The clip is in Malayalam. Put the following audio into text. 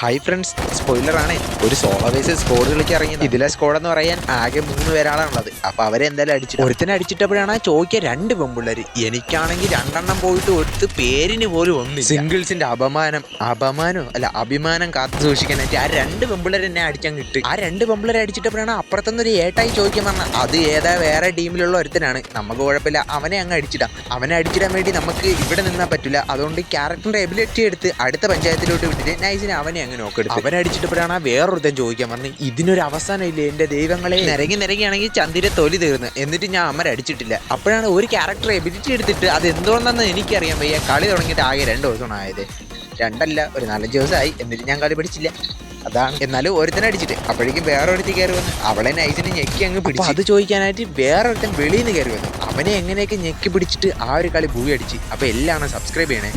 ഹായ് ഫ്രണ്ട്സ് സ്പോയിലറാണ് ഒരു സോളോ ബേസ് സ്കോഡ് കളിക്ക് ഇറങ്ങിയത്. ഇതിലെ സ്കോഡ് എന്ന് പറയാൻ ആകെ മൂന്ന് പേരാളാണുള്ളത്. അപ്പൊ അവരെന്തായാലും അടിച്ചു ഒരുത്തനെ അടിച്ചിട്ടപ്പോഴാണ് ചോദിക്കുക രണ്ട് പെമ്പിള്ളര് എനിക്കാണെങ്കിൽ രണ്ടെണ്ണം പോയിട്ട് ഒരുത്ത് പേരിന് പോലും ഒന്നും സിംഗിൾസിന്റെ അപമാനം അപമാനം അല്ല അഭിമാനം കാത്തു സൂക്ഷിക്കാനായിട്ട് ആ രണ്ട് പെമ്പിള്ളേർ എന്നെ അടിച്ചാൽ കിട്ടും ആ രണ്ട് പെമ്പിള്ളേരെ അടിച്ചിട്ടപ്പോഴാണ് അപ്പുറത്തുനിന്ന് ഒരു ഏട്ടായി ചോദിക്കാൻ പറഞ്ഞ അത് ഏതാ വേറെ ടീമിലുള്ള ഒരുത്തനാണ്. നമുക്ക് കുഴപ്പമില്ല. അവനെ അങ്ങ് അടിച്ചിടാം. അവനെ അടിച്ചിടാൻ വേണ്ടി നമുക്ക് ഇവിടെ നിന്നാൽ പറ്റില്ല അതുകൊണ്ട് ക്യാരക്ടറിന്റെ എബിലിറ്റി എടുത്ത് അടുത്ത പഞ്ചായത്തിലോട്ട് വിട്ടിട്ട് നൈസിന് അവനെ അങ്ങ് നോക്കെടുത്തു അവനെ അടിച്ചിട്ടപ്പോഴാണ് ആ വേറൊരുത്തൻ ചോദിക്കാൻ പറഞ്ഞു ഇതിനൊരു അവസാനം ഇല്ലേ എന്റെ ദൈവങ്ങളെ? നിരങ്ങി നിരങ്ങിയാണെങ്കിൽ ചന്ദിര തൊലി തീർന്ന്. എന്നിട്ട് ഞാൻ അമ്മ അടിച്ചിട്ടില്ല. അപ്പോഴാണ് ഒരു ക്യാരക്ടർ എബിലിറ്റി എടുത്തിട്ട് അത് എന്തുകൊണ്ടെന്ന് എനിക്കറിയാൻ വയ്യ. കളി തുടങ്ങിയിട്ട് ആകെ രണ്ട് ദിവസമാണ് ആയത്. രണ്ടല്ല ഒരു നാലഞ്ച് ദിവസമായി. എന്നിട്ട് ഞാൻ കളി പഠിച്ചില്ല അതാണ്. എന്നാലും ഒരുത്തനെ അടിച്ചിട്ട്. അപ്പോഴേക്കും വേറെ ഒരുത്തി കയറി വന്ന് അവളെ നൈസിന് ഞെക്കി അങ്ങ് പിടിച്ചു. അത് ചോദിക്കാനായിട്ട് വേറെ ഒരുത്തൻ വെളിയിൽ നിന്ന് കയറി വന്നു. അവനെ എങ്ങനെയൊക്കെ ഞെക്കി പിടിച്ചിട്ട് ആ ഒരു കളി ഭൂവി അടിച്ച് അപ്പൊ എല്ലാം സബ്സ്ക്രൈബ് ചെയ്യണേ.